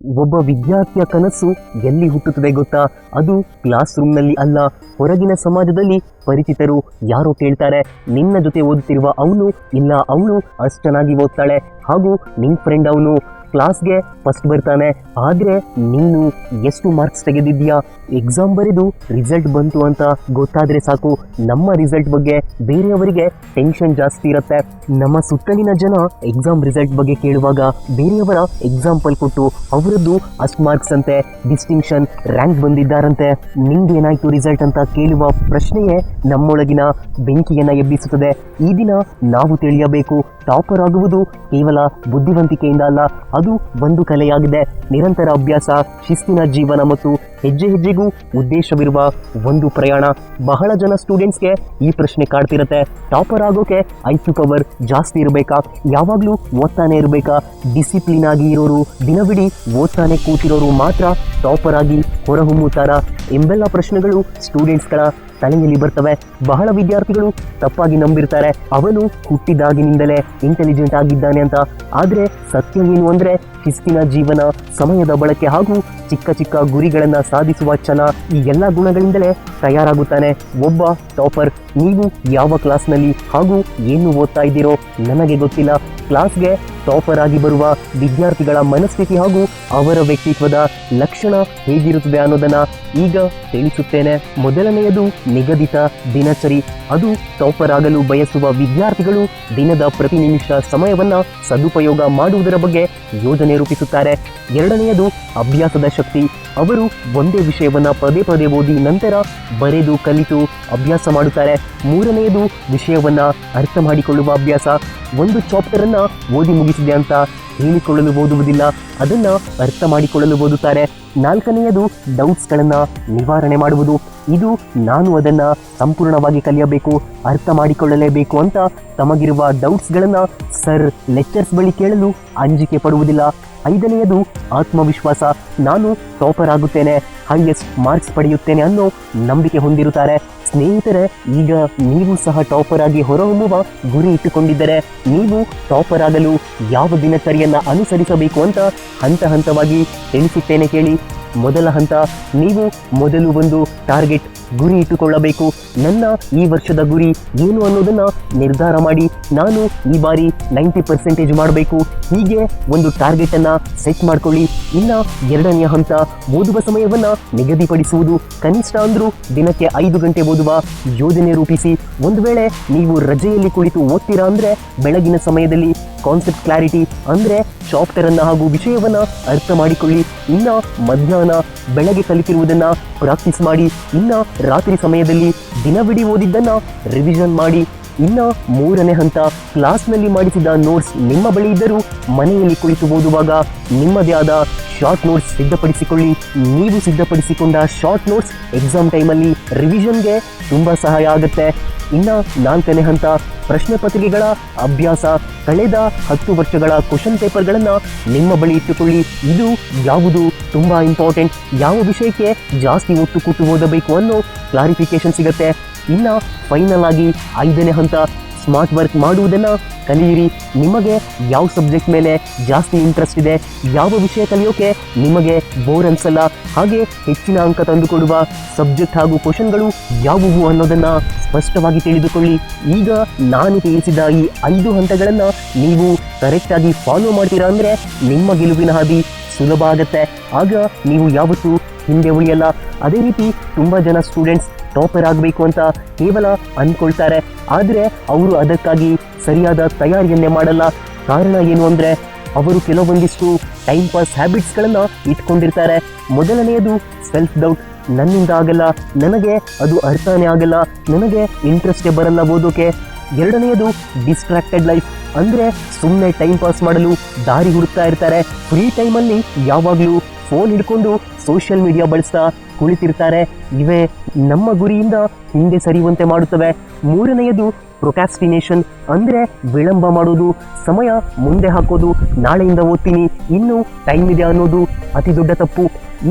ಒಬ್ಬ ವಿದ್ಯಾರ್ಥಿಯ ಕನಸು ಎಲ್ಲಿ ಹುಟ್ಟುತ್ತದೆ ಗೊತ್ತಾ? ಅದು ಕ್ಲಾಸ್ ರೂಮ್ನಲ್ಲಿ ಅಲ್ಲ, ಹೊರಗಿನ ಸಮಾಜದಲ್ಲಿ ಪರಿಚಿತರು ಯಾರೋ ಕೇಳ್ತಾರೆ, ನಿನ್ನ ಜೊತೆ ಓದುತ್ತಿರುವ ಅವನು ಇಲ್ಲ, ಅವನು ಅಷ್ಟನಾಗಿ ಓದ್ತಾಳೆ, ಹಾಗೂ ನಿನ್ ಫ್ರೆಂಡ್ ಅವನು ಕ್ಲಾಸ್ಗೆ ಫಸ್ಟ್ ಬರ್ತಾನೆ. ಆದರೆ ನೀನು ಎಷ್ಟು ಮಾರ್ಕ್ಸ್ ತೆಗೆದಿದ್ಯಾ ಎಕ್ಸಾಮ್ ಬರೆದು ರಿಸಲ್ಟ್ ಬಂತು ಅಂತ ಗೊತ್ತಾದ್ರೆ ಸಾಕು. ನಮ್ಮ ರಿಸಲ್ಟ್ ಬಗ್ಗೆ ಬೇರೆಯವರಿಗೆ ಟೆನ್ಷನ್ ಜಾಸ್ತಿ ಇರುತ್ತೆ. ನಮ್ಮ ಸುತ್ತಲಿನ ಜನ ಎಕ್ಸಾಮ್ ರಿಸಲ್ಟ್ ಬಗ್ಗೆ ಕೇಳುವಾಗ ಬೇರೆಯವರ ಎಕ್ಸಾಂಪಲ್ ಕೊಟ್ಟು ಅವರದ್ದು ಅಷ್ಟು ಮಾರ್ಕ್ಸ್ ಅಂತೆ ಡಿಸ್ಟಿಂಕ್ಷನ್ ರ್ಯಾಂಕ್ ಬಂದಿದ್ದಾರಂತೆ. ನಿಂದೇನಾಯ್ತು ರಿಸಲ್ಟ್ ಅಂತ ಕೇಳುವ ಪ್ರಶ್ನೆಯೇ ನಮ್ಮೊಳಗಿನ ಬೆಂಕಿಯನ್ನು ಎಬ್ಬಿಸುತ್ತದೆ. ಈ ದಿನ ನಾವು ತಿಳಿಯಬೇಕು. ಟಾಪರ್ ಆಗುವುದು ಕೇವಲ ಬುದ್ಧಿವಂತಿಕೆಯಿಂದ ಅಲ್ಲ, ಅದು ಒಂದು ಕಲೆಯಾಗಿದೆ. ನಿರಂತರ ಅಭ್ಯಾಸ, ಶಿಸ್ತಿನ ಜೀವನ ಮತ್ತು ಹೆಜ್ಜೆ ಹೆಜ್ಜೆಗೂ ಉದ್ದೇಶವಿರುವ ಒಂದು ಪ್ರಯಾಣ. ಬಹಳ ಜನ ಸ್ಟೂಡೆಂಟ್ಸ್ಗೆ ಈ ಪ್ರಶ್ನೆ ಕಾಡ್ತಿರುತ್ತೆ. ಟಾಪರ್ ಆಗೋಕೆ ಐ ಕ್ಯೂ ಪವರ್ ಜಾಸ್ತಿ ಇರಬೇಕಾ? ಯಾವಾಗಲೂ ಓದ್ತಾನೆ ಇರಬೇಕಾ? ಡಿಸಿಪ್ಲಿನ್ ಆಗಿ ಇರೋರು, ದಿನವಿಡೀ ಓದ್ತಾನೆ ಕೂತಿರೋರು ಮಾತ್ರ ಟಾಪರ್ ಆಗಿ ಹೊರಹೊಮ್ಮುತ್ತಾರಾ? ಎಂಬೆಲ್ಲ ಪ್ರಶ್ನೆಗಳು ಸ್ಟೂಡೆಂಟ್ಸ್ಗಳ ತಲೆಯಲ್ಲಿ ಬರ್ತವೆ. ಬಹಳ ವಿದ್ಯಾರ್ಥಿಗಳು ತಪ್ಪಾಗಿ ನಂಬಿರ್ತಾರೆ. ಅವನು ಹುಟ್ಟಿದಾಗಿನಿಂದಲೇ ಇಂಟೆಲಿಜೆಂಟ್ ಆಗಿದ್ದಾನೆ ಅಂತ. ಆದರೆ ಸತ್ಯ ಏನು ಅಂದರೆ ಶಿಸ್ತಿನ ಜೀವನ, ಸಮಯದ ಬಳಕೆ ಹಾಗೂ ಚಿಕ್ಕ ಚಿಕ್ಕ ಗುರಿಗಳನ್ನು ಸಾಧಿಸುವ ಛಲ ಈ ಎಲ್ಲ ಗುಣಗಳಿಂದಲೇ ತಯಾರಾಗುತ್ತಾನೆ. ಒಬ್ಬ ಟಾಪರ್, ನೀವು ಯಾವ ಕ್ಲಾಸ್ನಲ್ಲಿ ಹಾಗೂ ಏನು ಓದ್ತಾ ಇದ್ದೀರೋ ನನಗೆ ಗೊತ್ತಿಲ್ಲ. ಕ್ಲಾಸ್ಗೆ ಟಾಪರ್ ಆಗಿ ಬರುವ ವಿದ್ಯಾರ್ಥಿಗಳ ಮನಸ್ಥಿತಿ ಹಾಗೂ ಅವರ ವ್ಯಕ್ತಿತ್ವದ ಲಕ್ಷಣ ಹೇಗಿರುತ್ತದೆ ಅನ್ನೋದನ್ನ ಈಗ ತಿಳಿಸುತ್ತೇನೆ. ಮೊದಲನೆಯದು ನಿಗದಿತ ದಿನಚರಿ. ಅದು ಟಾಪರ್ ಆಗಲು ಬಯಸುವ ವಿದ್ಯಾರ್ಥಿಗಳು ದಿನದ ಪ್ರತಿ ನಿಮಿಷ ಸಮಯವನ್ನ ಸದುಪಯೋಗ ಮಾಡುವುದರ ಬಗ್ಗೆ ಯೋಜನೆ ರೂಪಿಸುತ್ತಾರೆ. ಎರಡನೆಯದು ಅಭ್ಯಾಸದ ಶಕ್ತಿ. ಅವರು ಒಂದೇ ವಿಷಯವನ್ನು ಪದೇ ಪದೇ ಓದಿ ನಂತರ ಬರೆದು ಕಲಿತು ಅಭ್ಯಾಸ ಮಾಡುತ್ತಾರೆ. ಮೂರನೆಯದು ವಿಷಯವನ್ನು ಅರ್ಥ ಮಾಡಿಕೊಳ್ಳುವ ಅಭ್ಯಾಸ. ಒಂದು ಚಾಪ್ಟರನ್ನು ಓದಿ ಮುಗಿಸಿದೆ ಅಂತ ಹೇಳಿಕೊಳ್ಳಲು ಓದುವುದಿಲ್ಲ. ಅದನ್ನ ಅರ್ಥ ಮಾಡಿಕೊಳ್ಳಲು ಓದುತ್ತಾರೆ. ನಾಲ್ಕನೆಯದು ಡೌಟ್ಸ್ಗಳನ್ನು ನಿವಾರಣೆ ಮಾಡುವುದು. ಇದು ನಾನು ಅದನ್ನು ಸಂಪೂರ್ಣವಾಗಿ ಕಲಿಯಬೇಕು, ಅರ್ಥ ಮಾಡಿಕೊಳ್ಳಲೇಬೇಕು ಅಂತ ತಮಗಿರುವ ಡೌಟ್ಸ್ಗಳನ್ನು ಸರ್ ಲೆಕ್ಚರ್ಸ್ ಬಳಿ ಕೇಳಲು ಅಂಜಿಕೆ ಪಡುವುದಿಲ್ಲ. ಐದನೆಯದು ಆತ್ಮವಿಶ್ವಾಸ. ನಾನು ಟಾಪರ್ ಆಗುತ್ತೇನೆ ಹೈಯೆಸ್ಟ್ ಮಾರ್ಕ್ಸ್ ಪಡೆಯುತ್ತೇನೆ ಅನ್ನೋ ನಂಬಿಕೆ ಹೊಂದಿರುತ್ತಾರೆ. ಸ್ನೇಹಿತರೆ, ಈಗ ನೀವು ಸಹ ಟಾಪರ್ ಆಗಿ ಹೊರಹೊಮ್ಮುವ ಗುರಿ ಇಟ್ಟುಕೊಂಡಿದ್ದರೆ, ನೀವು ಟಾಪರ್ ಆಗಲು ಯಾವ ದಿನಚರಿಯನ್ನು ಅನುಸರಿಸಬೇಕು ಅಂತ ಹಂತ ಹಂತವಾಗಿ ತಿಳಿಸುತ್ತೇನೆ ಕೇಳಿ. ಮೊದಲ ಹಂತ, ನೀವು ಮೊದಲು ಒಂದು ಟಾರ್ಗೆಟ್ ಗುರಿ ಇಟ್ಟುಕೊಳ್ಳಬೇಕು. ನನ್ನ ಈ ವರ್ಷದ ಗುರಿ ಏನು ಅನ್ನೋದನ್ನ ನಿರ್ಧಾರ ಮಾಡಿ ನಾನು ಈ ಬಾರಿ ನೈಂಟಿ ಪರ್ಸೆಂಟೇಜ್ ಮಾಡಬೇಕು. ಹೀಗೆ ಒಂದು ಟಾರ್ಗೆಟ್ ಅನ್ನ ಸೆಟ್ ಮಾಡ್ಕೊಳ್ಳಿ. ಇನ್ನ ಎರಡನೆಯ ಹಂತ ಓದುವ ಸಮಯವನ್ನ ನಿಗದಿಪಡಿಸುವುದು. ಕನಿಷ್ಠ ಅಂದ್ರೂ ದಿನಕ್ಕೆ ಐದು ಗಂಟೆ ಓದುವ ಯೋಜನೆ ರೂಪಿಸಿ. ಒಂದು ವೇಳೆ ನೀವು ರಜೆಯಲ್ಲಿ ಕುಳಿತು ಓದ್ತೀರಾ ಅಂದ್ರೆ ಬೆಳಗಿನ ಸಮಯದಲ್ಲಿ ಕಾನ್ಸೆಪ್ಟ್ ಕ್ಲಾರಿಟಿ ಅಂದ್ರೆ ಚಾಪ್ಟರ್ ಅನ್ನ ಹಾಗೂ ವಿಷಯವನ್ನ ಅರ್ಥ ಮಾಡಿಕೊಳ್ಳಿ. ಇನ್ನ ಮಧ್ಯಾಹ್ನ ಬೆಳಗ್ಗೆ ಕಲಿತಿರುವುದನ್ನ ಪ್ರಾಕ್ಟೀಸ್ ಮಾಡಿ. ಇನ್ನ ರಾತ್ರಿ ಸಮಯದಲ್ಲಿ ದಿನವಿಡೀ ಓದಿದ್ದನ್ನು ರಿವಿಷನ್ ಮಾಡಿ ಇನ್ನ ಮೂರನೇ ಹಂತ ಕ್ಲಾಸ್ನಲ್ಲಿ ಮಾಡಿಸಿದ ನೋಟ್ಸ್ ನಿಮ್ಮ ಬಳಿ ಇದ್ದರೂ ಮನೆಯಲ್ಲಿ ಕುಳಿತು ಓದುವಾಗ ನಿಮ್ಮದೇ ಆದ ಶಾರ್ಟ್ ನೋಟ್ಸ್ ಸಿದ್ಧಪಡಿಸಿಕೊಳ್ಳಿ. ನೀವು ಸಿದ್ಧಪಡಿಸಿಕೊಂಡ ಶಾರ್ಟ್ ನೋಟ್ಸ್ ಎಕ್ಸಾಮ್ ಟೈಮಲ್ಲಿ ರಿವಿಷನ್ಗೆ ತುಂಬ ಸಹಾಯ ಆಗುತ್ತೆ. ಇನ್ನ ನಾಲ್ಕನೇ ಹಂತ ಪ್ರಶ್ನೆ ಪತ್ರಿಕೆಗಳ ಅಭ್ಯಾಸ. ಕಳೆದ ಹತ್ತು ವರ್ಷಗಳ ಕ್ವಶನ್ ಪೇಪರ್ಗಳನ್ನು ನಿಮ್ಮ ಬಳಿ ಇಟ್ಟುಕೊಳ್ಳಿ. ಇದು ಯಾವುದು ತುಂಬ ಇಂಪಾರ್ಟೆಂಟ್. ಯಾವ ವಿಷಯಕ್ಕೆ ಜಾಸ್ತಿ ಒತ್ತು ಕೊಟ್ಟು ಓದಬೇಕು ಅನ್ನೋ ಕ್ಲಾರಿಫಿಕೇಶನ್ ಸಿಗುತ್ತೆ. ಇನ್ನ ಫೈನಲ್ ಆಗಿ ಐದನೇ ಹಂತ ಸ್ಮಾರ್ಟ್ ವರ್ಕ್ ಮಾಡುವುದನ್ನ ಕಲಿಯಿರಿ. ನಿಮಗೆ ಯಾವ ಸಬ್ಜೆಕ್ಟ್ ಮೇಲೆ ಜಾಸ್ತಿ ಇಂಟ್ರೆಸ್ಟ್ ಇದೆ, ಯಾವ ವಿಷಯ ಕಲಿಯೋಕೆ ನಿಮಗೆ ಬೋರ್ ಅನ್ಸಲ್ಲ. ಹಾಗೆ ಹೆಚ್ಚಿನ ಅಂಕ ತಂದುಕೊಡುವ ಸಬ್ಜೆಕ್ಟ್ ಹಾಗೂ ಕ್ವಶನ್ಗಳು ಯಾವುವು ಅನ್ನೋದನ್ನ ಸ್ಪಷ್ಟವಾಗಿ ತಿಳಿದುಕೊಳ್ಳಿ. ಈಗ ನಾನು ತಿಳಿಸಿದ ಈ ಐದು ಹಂತಗಳನ್ನು ನೀವು ಕರೆಕ್ಟಾಗಿ ಫಾಲೋ ಮಾಡ್ತೀರಾ ಅಂದರೆ ನಿಮ್ಮ ಗೆಲುವಿನ ಹಾದಿ ಸುಲಭ ಆಗತ್ತೆ. ಆಗ ನೀವು ಯಾವತ್ತೂ ಹಿಂದೆ ಉಳಿಯಲ್ಲ. ಅದೇ ರೀತಿ ತುಂಬ ಜನ ಸ್ಟೂಡೆಂಟ್ಸ್ ಟಾಪರ್ ಆಗಬೇಕು ಅಂತ ಕೇವಲ ಅಂದ್ಕೊಳ್ತಾರೆ. ಆದರೆ ಅವರು ಅದಕ್ಕಾಗಿ ಸರಿಯಾದ ತಯಾರಿಯನ್ನೇ ಮಾಡಲ್ಲ. ಕಾರಣ ಏನು ಅಂದರೆ ಅವರು ಕೆಲವೊಂದಿಷ್ಟು ಟೈಮ್ ಪಾಸ್ ಹ್ಯಾಬಿಟ್ಸ್ಗಳನ್ನು ಇಟ್ಕೊಂಡಿರ್ತಾರೆ. ಮೊದಲನೆಯದು ಸೆಲ್ಫ್ ಡೌಟ್ ನನ್ನಿಂದ ಆಗಲ್ಲ, ನನಗೆ ಅದು ಅರ್ಥನೇ ಆಗಲ್ಲ, ನನಗೆ ಇಂಟ್ರೆಸ್ಟೇ ಬರಲ್ಲ ಓದೋಕೆ. ಎರಡನೆಯದು ಡಿಸ್ಟ್ರಾಕ್ಟೆಡ್ ಲೈಫ್ ಅಂದರೆ ಸುಮ್ಮನೆ ಟೈಮ್ ಪಾಸ್ ಮಾಡಲು ದಾರಿ ಹುಡುಕ್ತಾ ಇರ್ತಾರೆ. ಫ್ರೀ ಟೈಮಲ್ಲಿ ಯಾವಾಗಲೂ ಫೋನ್ ಹಿಡ್ಕೊಂಡು ಸೋಷಿಯಲ್ ಮೀಡಿಯಾ ಬಳಸ್ತಾ ಕುಳಿತಿರ್ತಾರೆ. ಇವೆ ನಮ್ಮ ಗುರಿಯಿಂದ ಹಿಂದೆ ಸರಿಯುವಂತೆ ಮಾಡುತ್ತವೆ. ಮೂರನೆಯದು ಪ್ರೊಕ್ಯಾಸ್ಟಿನೇಷನ್ ಅಂದರೆ ವಿಳಂಬ ಮಾಡೋದು ಸಮಯ ಮುಂದೆ ಹಾಕೋದು. ನಾಳೆಯಿಂದ ಓದ್ತೀನಿ. ಇನ್ನೂ ಟೈಮ್ ಇದೆ ಅನ್ನೋದು ಅತಿ ದೊಡ್ಡ ತಪ್ಪು.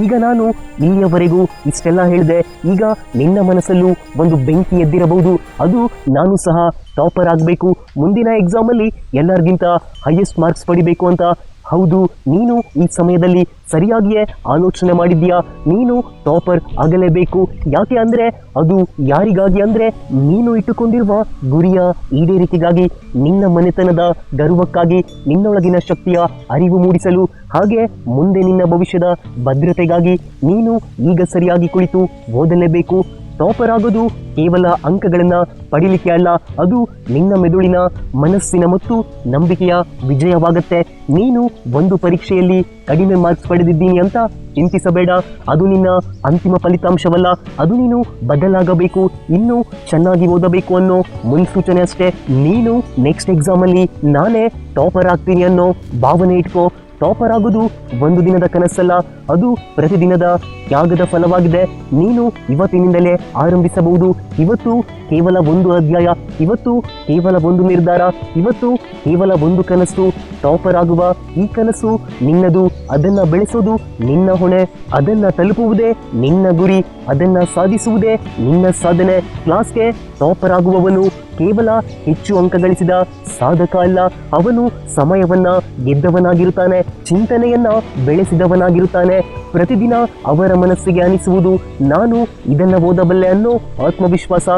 ಈಗ ನಾನು ಇಲ್ಲಿಯವರೆಗೂ ಇಷ್ಟೆಲ್ಲ ಹೇಳಿದೆ. ಈಗ ನಿನ್ನ ಮನಸ್ಸಲ್ಲೂ ಒಂದು ಬೆಂಕಿ ಎದ್ದಿರಬಹುದು. ಅದು ನಾನು ಸಹ ಟಾಪರ್ ಆಗಬೇಕು. ಮುಂದಿನ ಎಕ್ಸಾಮಲ್ಲಿ ಎಲ್ಲರಿಗಿಂತ ಹೈಯೆಸ್ಟ್ ಮಾರ್ಕ್ಸ್ ಪಡಿಬೇಕು ಅಂತ ಹೌದು, ನೀನು ಈ ಸಮಯದಲ್ಲಿ ಸರಿಯಾಗಿಯೇ ಆಲೋಚನೆ ಮಾಡಿದ್ದೀಯಾ? ನೀನು ಟಾಪರ್ ಆಗಲೇಬೇಕು. ಯಾಕೆ ಅಂದ್ರೆ, ಅದು ಯಾರಿಗಾಗಿ ಅಂದ್ರೆ, ನೀನು ಇಟ್ಟುಕೊಂಡಿರುವ ಗುರಿಯ ಈಡೇರಿಕೆಗಾಗಿ ನಿನ್ನ ಮನೆತನದ ಗರ್ವಕ್ಕಾಗಿ, ನಿನ್ನೊಳಗಿನ ಶಕ್ತಿಯ ಅರಿವು ಮೂಡಿಸಲು, ಹಾಗೆ ಮುಂದೆ ನಿನ್ನ ಭವಿಷ್ಯದ ಭದ್ರತೆಗಾಗಿ ನೀನು ಈಗ ಸರಿಯಾಗಿ ಕುಳಿತು ಓದಲೇಬೇಕು. ಟಾಪರ್ ಆಗೋದು ಕೇವಲ ಅಂಕಗಳನ್ನು ಪಡೀಲಿಕ್ಕೆ ಅಲ್ಲ, ಅದು ನಿನ್ನ ಮೆದುಳಿನ ಮನಸ್ಸಿನ ಮತ್ತು ನಂಬಿಕೆಯ ವಿಜಯವಾಗುತ್ತೆ. ನೀನು ಒಂದು ಪರೀಕ್ಷೆಯಲ್ಲಿ ಕಡಿಮೆ ಮಾರ್ಕ್ಸ್ ಪಡೆದಿದ್ದೀನಿ ಅಂತ ಚಿಂತಿಸಬೇಡ. ಅದು ನಿನ್ನ ಅಂತಿಮ ಫಲಿತಾಂಶವಲ್ಲ. ಅದು ನೀನು ಬದಲಾಗಬೇಕು, ಇನ್ನೂ ಚೆನ್ನಾಗಿ ಓದಬೇಕು ಅನ್ನೋ ಮುನ್ಸೂಚನೆ ಅಷ್ಟೇ. ನೀನು ನೆಕ್ಸ್ಟ್ ಎಕ್ಸಾಮಲ್ಲಿ ನಾನೇ ಟಾಪರ್ ಆಗ್ತೀನಿ ಅನ್ನೋ ಭಾವನೆ ಇಟ್ಕೋ. ಟಾಪರ್ ಆಗೋದು ಒಂದು ದಿನದ ಕನಸಲ್ಲ, ಅದು ಪ್ರತಿದಿನದ ತ್ಯಾಗದ ಫಲವಾಗಿದೆ. ನೀನು ಇವತ್ತಿನಿಂದಲೇ ಆರಂಭಿಸಬಹುದು. ಇವತ್ತು ಕೇವಲ ಒಂದು ಅಧ್ಯಾಯ, ಇವತ್ತು ಕೇವಲ ಒಂದು ನಿರ್ಧಾರ, ಇವತ್ತು ಕೇವಲ ಒಂದು ಕನಸು. ಟಾಪರ್ ಆಗುವ ಈ ಕನಸು ನಿನ್ನದು, ಅದನ್ನ ಬೆಳೆಸೋದು ನಿನ್ನ ಹೊಣೆ, ಅದನ್ನ ತಲುಪುವುದೇ ನಿನ್ನ ಗುರಿ, ಅದನ್ನ ಸಾಧಿಸುವುದೇ ನಿನ್ನ ಸಾಧನೆ. ಕ್ಲಾಸ್ಗೆ ಟಾಪರ್ ಆಗುವವನು ಕೇವಲ ಹೆಚ್ಚು ಅಂಕ ಗಳಿಸಿದ ಸಾಧಕ ಅಲ್ಲ, ಅವನು ಸಮಯವನ್ನ ಗೆದ್ದವನಾಗಿರುತ್ತಾನೆ, ಚಿಂತನೆಯನ್ನ ಬೆಳೆಸಿದವನಾಗಿರುತ್ತಾನೆ. ಪ್ರತಿದಿನ ಅವರ ಮನಸ್ಸಿಗೆ ಅನಿಸುವುದು, ನಾನು ಇದನ್ನ ಓದಬಲ್ಲೆ ಅನ್ನೋ ಆತ್ಮವಿಶ್ವಾಸ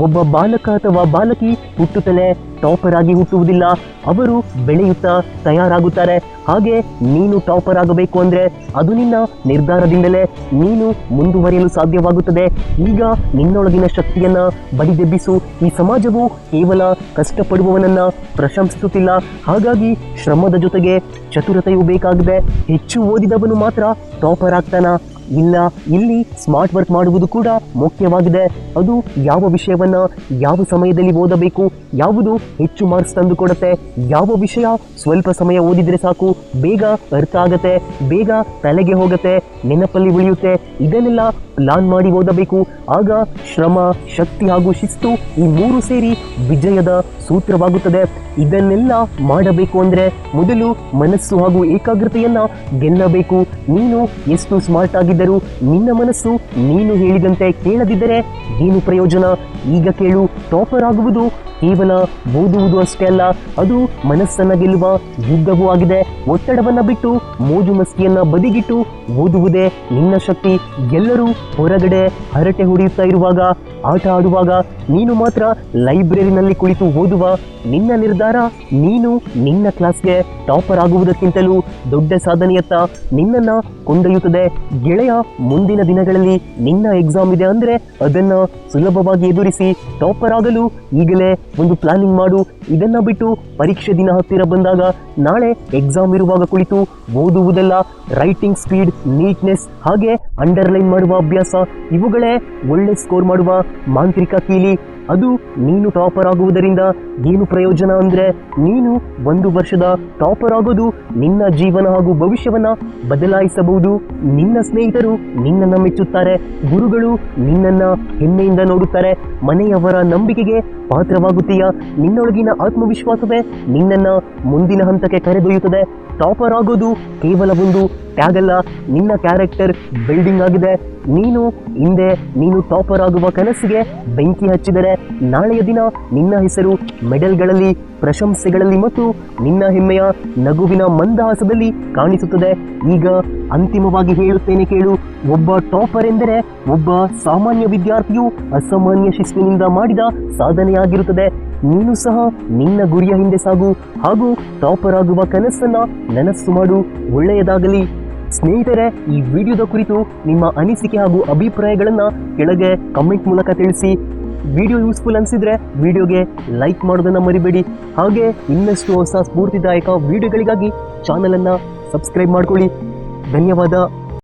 ಒಬ್ಬ ಬಾಲಕ ಅಥವಾ ಬಾಲಕಿ ಹುಟ್ಟುತ್ತಲೇ ಟಾಪರ್ ಆಗಿ ಹುಟ್ಟುವುದಿಲ್ಲ. ಅವರು ಬೆಳೆಯುತ್ತಾ ತಯಾರಾಗುತ್ತಾರೆ. ಹಾಗೆ ನೀನು ಟಾಪರ್ ಆಗಬೇಕು ಅಂದ್ರೆ ಅದು ನಿನ್ನ ನಿರ್ಧಾರದಿಂದಲೇ ನೀನು ಮುಂದುವರಿಯಲು ಸಾಧ್ಯವಾಗುತ್ತದೆ. ಈಗ ನಿನ್ನೊಳಗಿನ ಶಕ್ತಿಯನ್ನ ಬಡಿದೆಬ್ಬಿಸು. ಈ ಸಮಾಜವು ಕೇವಲ ಕಷ್ಟಪಡುವವನನ್ನ ಪ್ರಶಂಸಿಸುತ್ತಿಲ್ಲ. ಹಾಗಾಗಿ ಶ್ರಮದ ಜೊತೆಗೆ ಚತುರತೆಯೂ ಬೇಕಾಗಿದೆ. ಹೆಚ್ಚು ಓದಿದವನು ಮಾತ್ರ ಟಾಪರ್ ಆಗ್ತಾನ? ಇಲ್ಲ, ಇಲ್ಲಿ ಸ್ಮಾರ್ಟ್ ವರ್ಕ್ ಮಾಡುವುದು ಕೂಡ ಮುಖ್ಯವಾಗಿದೆ. ಅದು ಯಾವ ವಿಷಯವನ್ನ ಯಾವ ಸಮಯದಲ್ಲಿ ಓದಬೇಕು, ಯಾವುದು ಹೆಚ್ಚು ಮಾರ್ಕ್ಸ್ ತಂದು ಕೊಡುತ್ತೆ, ಯಾವ ವಿಷಯ ಸ್ವಲ್ಪ ಸಮಯ ಓದಿದ್ರೆ ಸಾಕು, ಬೇಗ ಅರ್ಥ ಆಗತ್ತೆ, ಬೇಗ ತಲೆಗೆ ಹೋಗುತ್ತೆ, ನೆನಪಲ್ಲಿ ಉಳಿಯುತ್ತೆ, ಇದನ್ನೆಲ್ಲ ಪ್ಲಾನ್ ಮಾಡಿ ಓದಬೇಕು. ಆಗ ಶ್ರಮ, ಶಕ್ತಿ ಹಾಗೂ ಶಿಸ್ತು ಈ ಮೂರು ಸೇರಿ ವಿಜಯದ ಸೂತ್ರವಾಗುತ್ತದೆ. ಇದನ್ನೆಲ್ಲ ಮಾಡಬೇಕು ಅಂದ್ರೆ ಮೊದಲು ಮನಸ್ಸು ಹಾಗೂ ಏಕಾಗ್ರತೆಯನ್ನು ಗೆಲ್ಲಬೇಕು. ನೀನು ಎಷ್ಟು ಸ್ಮಾರ್ಟ್ ಆಗಿದ್ದರೂ ನಿನ್ನ ಮನಸ್ಸು ನೀನು ಹೇಳಿದಂತೆ ಕೇಳದಿದ್ದರೆ ಏನು ಪ್ರಯೋಜನ? ಈಗ ಕೇಳು, ಟಾಪರ್ ಆಗುವುದು ಕೇವಲ ಓದುವುದು ಅಷ್ಟೇ ಅಲ್ಲ, ಅದು ಮನಸ್ಸನ್ನು ಗೆಲ್ಲುವ ಯುದ್ಧವೂ ಆಗಿದೆ. ಒತ್ತಡವನ್ನು ಬಿಟ್ಟು ಮೋಜು ಮಸ್ತಿಯನ್ನು ಬದಿಗಿಟ್ಟು ಓದುವುದೇ ನಿನ್ನ ಶಕ್ತಿ. ಎಲ್ಲರೂ ಹೊರಗಡೆ ಹರಟೆ ಹೊಡೆಯುತ್ತಾ ಇರುವಾಗ, ಆಟ ಆಡುವಾಗ ನೀನು ಮಾತ್ರ ಲೈಬ್ರರಿನಲ್ಲಿ ಕುಳಿತು ಓದುವ ನಿನ್ನ ನಿರ್ಧಾರ ನೀನು ನಿನ್ನ ಕ್ಲಾಸ್ಗೆ ಟಾಪರ್ ಆಗುವುದಕ್ಕಿಂತಲೂ ದೊಡ್ಡ ಸಾಧನೆಯತ್ತ ನಿನ್ನನ್ನ ಕೊಂಡೊಯ್ಯುತ್ತದೆ. ಗೆಳೆಯ, ಮುಂದಿನ ದಿನಗಳಲ್ಲಿ ನಿನ್ನ ಎಕ್ಸಾಮ್ ಇದೆ ಅಂದ್ರೆ ಅದನ್ನ ಸುಲಭವಾಗಿ ಎದುರಿಸಿ ಟಾಪರ್ ಆಗಲು ಈಗಲೇ ಒಂದು ಪ್ಲಾನಿಂಗ್ ಮಾಡು. ಇದನ್ನ ಬಿಟ್ಟು ಪರೀಕ್ಷೆ ದಿನ ಹತ್ತಿರ ಬಂದಾಗ ನಾಳೆ ಎಕ್ಸಾಮ್ ಇರುವಾಗ ಕುಳಿತು ಓದುವುದೆಲ್ಲ ರೈಟಿಂಗ್ ಸ್ಪೀಡ್ ನೀಟ್ನೆಸ್ ಹಾಗೆ ಅಂಡರ್ಲೈನ್ ಮಾಡುವ ಅಭ್ಯಾಸ. ಇವುಗಳೇ ಒಳ್ಳೆ ಸ್ಕೋರ್ ಮಾಡುವ ಮಾಂತ್ರಿಕ ಕೀಲಿ. ಅದು ನೀನು ಟಾಪರ್ ಆಗುವುದರಿಂದ ಏನು ಪ್ರಯೋಜನ ಅಂದ್ರೆ ನೀನು ಒಂದು ವರ್ಷದ ಟಾಪರ್ ಆಗೋದು ನಿನ್ನ ಜೀವನ ಹಾಗೂ ಭವಿಷ್ಯವನ್ನ ಬದಲಾಯಿಸಬಹುದು. ನಿನ್ನ ಸ್ನೇಹಿತರು ನಿನ್ನನ್ನು ಮೆಚ್ಚುತ್ತಾರೆ, ಗುರುಗಳು ನಿನ್ನನ್ನ ಹೆಮ್ಮೆಯಿಂದ ನೋಡುತ್ತಾರೆ, ಮನೆಯವರ ನಂಬಿಕೆಗೆ ಪಾತ್ರವಾಗುತ್ತೀಯ? ನಿನ್ನೊಳಗಿನ ಆತ್ಮವಿಶ್ವಾಸವೇ ನಿನ್ನನ್ನ ಮುಂದಿನ ಹಂತಕ್ಕೆ ಕರೆದೊಯ್ಯುತ್ತದೆ. ಟಾಪರ್ ಆಗೋದು ಕೇವಲ ಒಂದು ಟ್ಯಾಗ್ ಅಲ್ಲ ನಿನ್ನ ಕ್ಯಾರೆಕ್ಟರ್ ಬಿಲ್ಡಿಂಗ್ ಆಗಿದೆ. ನೀನು ಹಿಂದೆ ನೀನು ಟಾಪರ್ ಆಗುವ ಕನಸಿಗೆ ಬೆಂಕಿ ಹಚ್ಚಿದರೆ ನಾಳೆಯ ದಿನ ನಿನ್ನ ಹೆಸರು ಮೆಡಲ್ಗಳಲ್ಲಿ, ಪ್ರಶಂಸೆಗಳಲ್ಲಿ ಮತ್ತು ನಿನ್ನ ಹೆಮ್ಮೆಯ ನಗುವಿನ ಮಂದಹಾಸದಲ್ಲಿ ಕಾಣಿಸುತ್ತದೆ. ಈಗ ಅಂತಿಮವಾಗಿ ಹೇಳುತ್ತೇನೆ ಕೇಳು, ಒಬ್ಬ ಟಾಪರ್ ಎಂದರೆ ಒಬ್ಬ ಸಾಮಾನ್ಯ ವಿದ್ಯಾರ್ಥಿಯು ಅಸಾಮಾನ್ಯ ಶಿಸ್ತಿನಿಂದ ಮಾಡಿದ ಸಾಧನೆಯಾಗಿರುತ್ತದೆ. ನೀನು ಸಹ ನಿನ್ನ ಗುರಿಯ ಹಿಂದೆ ಸಾಗು ಹಾಗೂ ಟಾಪರ್ ಆಗುವ ಕನಸನ್ನ ನನಸು ಮಾಡು. ಒಳ್ಳೆಯದಾಗಲಿ. ಸ್ನೇಹಿತರೆ, ಈ ವಿಡಿಯೋದ ಕುರಿತು ನಿಮ್ಮ ಅನಿಸಿಕೆ ಹಾಗೂ ಅಭಿಪ್ರಾಯಗಳನ್ನ ಕೆಳಗೆ ಕಮೆಂಟ್ ಮೂಲಕ ತಿಳಿಸಿ. ವಿಡಿಯೋ ಯೂಸ್ಫುಲ್ ಅನಿಸಿದ್ರೆ ವಿಡಿಯೋಗೆ ಲೈಕ್ ಮಾಡೋದನ್ನ ಮರಿಬೇಡಿ. ಹಾಗೆ ಇನ್ನಷ್ಟು ಹೊಸ ಸ್ಫೂರ್ತಿದಾಯಕ ವಿಡಿಯೋಗಳಿಗಾಗಿ ಚಾನಲನ್ನು ಸಬ್ಸ್ಕ್ರೈಬ್ ಮಾಡ್ಕೊಳ್ಳಿ. ಧನ್ಯವಾದ.